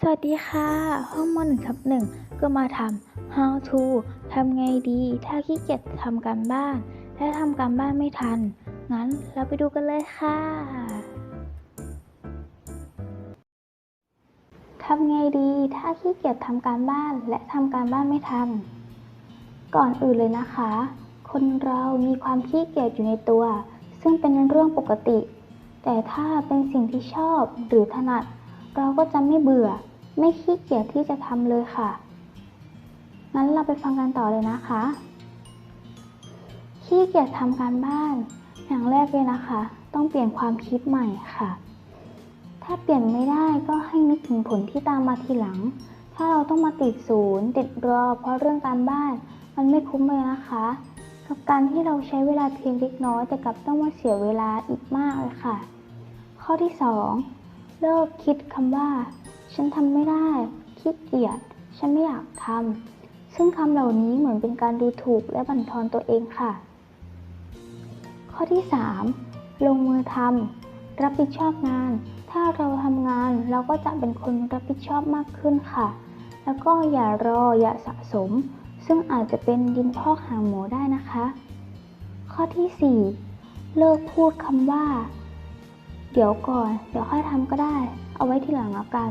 สวัสดีค่ะ ห้องมหนึ่งทับหนึ่งก็มาทำ how to ทำไงดี ถ้าขี้เกียจทำการบ้านและทำการบ้านไม่ทัน งั้นเราไปดูกันเลยค่ะทำไงดี ถ้าขี้เกียจทำการบ้านและทำการบ้านไม่ทัน ก่อนอื่นเลยนะคะ คนเรามีความขี้เกียจอยู่ในตัว ซึ่งเป็นเรื่องปกติ แต่ถ้าเป็นสิ่งที่ชอบหรือถนัด เราก็จะไม่เบื่อ ไม่ขี้เกียจที่จะทำเลยค่ะ งั้นเราไปฟังกันต่อเลยนะคะ ขี้เกียจทำการบ้าน อย่างแรกเลยนะคะ ต้องเปลี่ยนความคิดใหม่ค่ะ ถ้าเปลี่ยนไม่ได้ก็ให้นึกถึงผลที่ตามมาทีหลัง ถ้าเราต้องมาติดศูนย์ ติดรอ เพราะเรื่องการบ้าน มันไม่คุ้มเลยนะคะ กับการที่เราใช้เวลาเพียงเล็กน้อยแต่กลับต้องมาเสียเวลาอีกมากเลยค่ะ ข้อที่ 2 เลิกคิดคำว่า ฉันทำไม่ได้ขี้เกียจฉันไม่อยากทำซึ่งคำเหล่านี้เหมือนเป็นการดูถูกและบั่นทอนตัวเองค่ะ ข้อที่ 3 ลงมือทำรับผิดชอบงาน ถ้าเราทำงานเราก็จะเป็นคนรับผิดชอบมากขึ้นค่ะ แล้วก็อย่ารออย่าสะสม ซึ่งอาจจะเป็นดินพอกหางหมูได้นะคะ ข้อที่ 4 เลิกพูดคำว่า เดี๋ยวก่อน เดี๋ยวค่อยทำก็ได้ เอาไว้ทีหลังแล้วกัน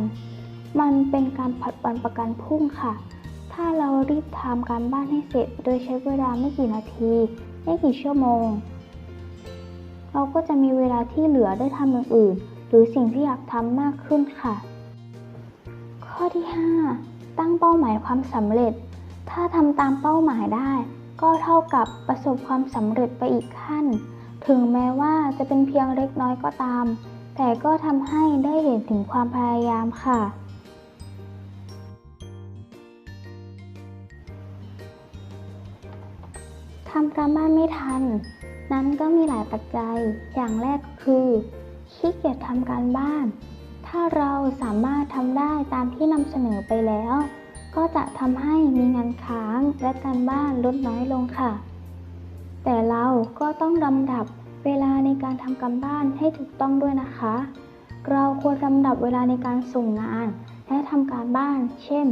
มันเป็นการผัดวันประกันพรุ่งค่ะ ถ้าเรารีบทำการบ้านให้เสร็จ โดยใช้เวลาไม่กี่นาที ไม่กี่ชั่วโมง เราก็จะมีเวลาที่เหลือได้ทำอย่างอื่น หรือสิ่งที่อยากทำมากขึ้นค่ะ ข้อที่ 5 ตั้งเป้าหมายความสำเร็จ ถ้าทำตามเป้าหมายได้ ก็เท่ากับประสบความสำเร็จไปอีกขั้น ถึงแม้ว่าจะเป็นเพียงเล็กน้อยก็ตาม แต่ก็ทำให้ได้เห็นถึงความพยายามค่ะ ทำการบ้านไม่ทัน นั้นก็มีหลายปัจจัย อย่างแรกคือขี้เกียจทำการบ้าน ถ้าเราสามารถทำได้ตามที่นำเสนอไปแล้ว ก็จะทำให้มีงานค้างและการบ้านลดน้อยลงค่ะ ต้องลำดับเวลาในการทำการบ้านให้ถูกต้องด้วยนะคะ เราควรลำดับเวลาในการส่งงาน และทำการบ้าน เช่น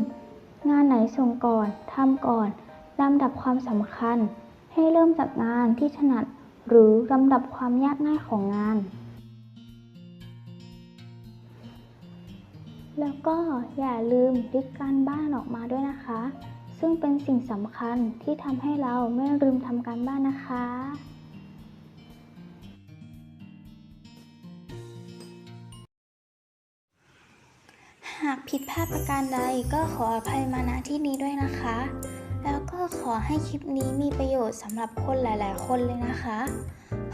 งานไหนส่งก่อนทำก่อนลำดับความสำคัญ ให้เริ่มจากงานที่ถนัด หรือลำดับความยากง่ายของงาน แล้วก็อย่าลืมลิกการบ้านออกมาด้วยนะคะ ซึ่งเป็นสิ่งสำคัญที่ทำให้เราไม่ลืมทำการบ้านนะคะากผิดพลาดประการใดก็ขออภัยมาณที่นี้ด้วยนะคะ แล้วก็ขอให้คลิปนี้มีประโยชน์สำหรับคนหลาย ๆ คนเลยนะคะ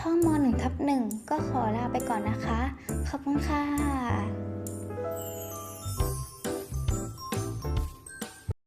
ห้องม 1 ทับ1ก็ขอลาไปก่อนนะคะ ขอบคุณค่ะ